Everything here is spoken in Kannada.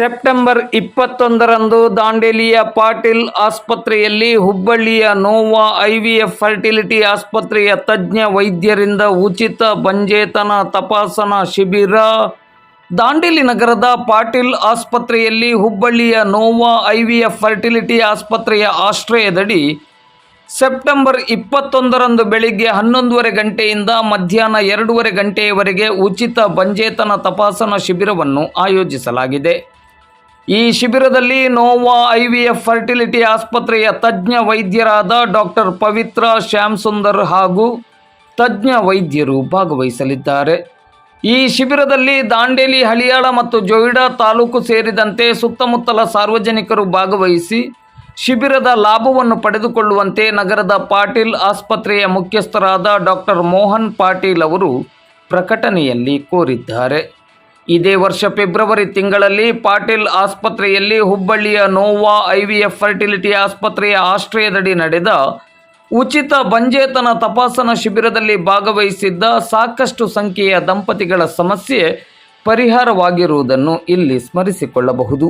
ಸೆಪ್ಟೆಂಬರ್ ಇಪ್ಪತ್ತೊಂದರಂದು ದಾಂಡೇಲಿಯ ಪಾಟೀಲ್ ಆಸ್ಪತ್ರೆಯಲ್ಲಿ ಹುಬ್ಬಳ್ಳಿಯ ನೋವಾ ಐವಿಎಫ್ ಫರ್ಟಿಲಿಟಿ ಆಸ್ಪತ್ರೆಯ ತಜ್ಞ ವೈದ್ಯರಿಂದ ಉಚಿತ ಬಂಜೇತನ ತಪಾಸಣಾ ಶಿಬಿರ. ದಾಂಡೇಲಿ ನಗರದ ಪಾಟೀಲ್ ಆಸ್ಪತ್ರೆಯಲ್ಲಿ ಹುಬ್ಬಳ್ಳಿಯ ನೋವಾ ಐವಿಎಫ್ ಫರ್ಟಿಲಿಟಿ ಆಸ್ಪತ್ರೆಯ ಆಶ್ರಯದಡಿ ಸೆಪ್ಟೆಂಬರ್ ಇಪ್ಪತ್ತೊಂದರಂದು ಬೆಳಿಗ್ಗೆ ಹನ್ನೊಂದುವರೆ ಗಂಟೆಯಿಂದ ಮಧ್ಯಾಹ್ನ ಎರಡೂವರೆ ಗಂಟೆಯವರೆಗೆ ಉಚಿತ ಬಂಜೇತನ ತಪಾಸಣಾ ಶಿಬಿರವನ್ನು ಆಯೋಜಿಸಲಾಗಿದೆ. ಈ ಶಿಬಿರದಲ್ಲಿ Nova I V F fertility ಆಸ್ಪತ್ರೆಯ ತಜ್ಞ ವೈದ್ಯರಾದ ಡಾಕ್ಟರ್ ಪವಿತ್ರ ಶ್ಯಾಮ್ ಸುಂದರ್ ಹಾಗೂ ತಜ್ಞ ವೈದ್ಯರು ಭಾಗವಹಿಸಲಿದ್ದಾರೆ. ಈ ಶಿಬಿರದಲ್ಲಿ ದಾಂಡೇಲಿ, ಹಳಿಯಾಳ ಮತ್ತು ಜೊಯಿಡಾ ತಾಲೂಕು ಸೇರಿದಂತೆ ಸುತ್ತಮುತ್ತಲ ಸಾರ್ವಜನಿಕರು ಭಾಗವಹಿಸಿ ಶಿಬಿರದ ಲಾಭವನ್ನು ಪಡೆದುಕೊಳ್ಳುವಂತೆ ನಗರದ ಪಾಟೀಲ್ ಆಸ್ಪತ್ರೆಯ ಮುಖ್ಯಸ್ಥರಾದ ಡಾಕ್ಟರ್ ಮೋಹನ್ ಪಾಟೀಲ್ ಅವರು ಪ್ರಕಟಣೆಯಲ್ಲಿ ಕೋರಿದ್ದಾರೆ. ಇದೇ ವರ್ಷ ಫೆಬ್ರವರಿ ತಿಂಗಳಲ್ಲಿ ಪಾಟೀಲ್ ಆಸ್ಪತ್ರೆಯಲ್ಲಿ ಹುಬ್ಬಳ್ಳಿಯ ನೋವಾ ಐವಿಎಫ್ ಫರ್ಟಿಲಿಟಿ ಆಸ್ಪತ್ರೆಯ ಆಶ್ರಯದಡಿ ನಡೆದ ಉಚಿತ ಬಂಜೇತನ ತಪಾಸಣಾ ಶಿಬಿರದಲ್ಲಿ ಭಾಗವಹಿಸಿದ್ದ ಸಾಕಷ್ಟು ಸಂಖ್ಯೆಯ ದಂಪತಿಗಳ ಸಮಸ್ಯೆ ಪರಿಹಾರವಾಗಿರುವುದನ್ನು ಇಲ್ಲಿ ಸ್ಮರಿಸಿಕೊಳ್ಳಬಹುದು.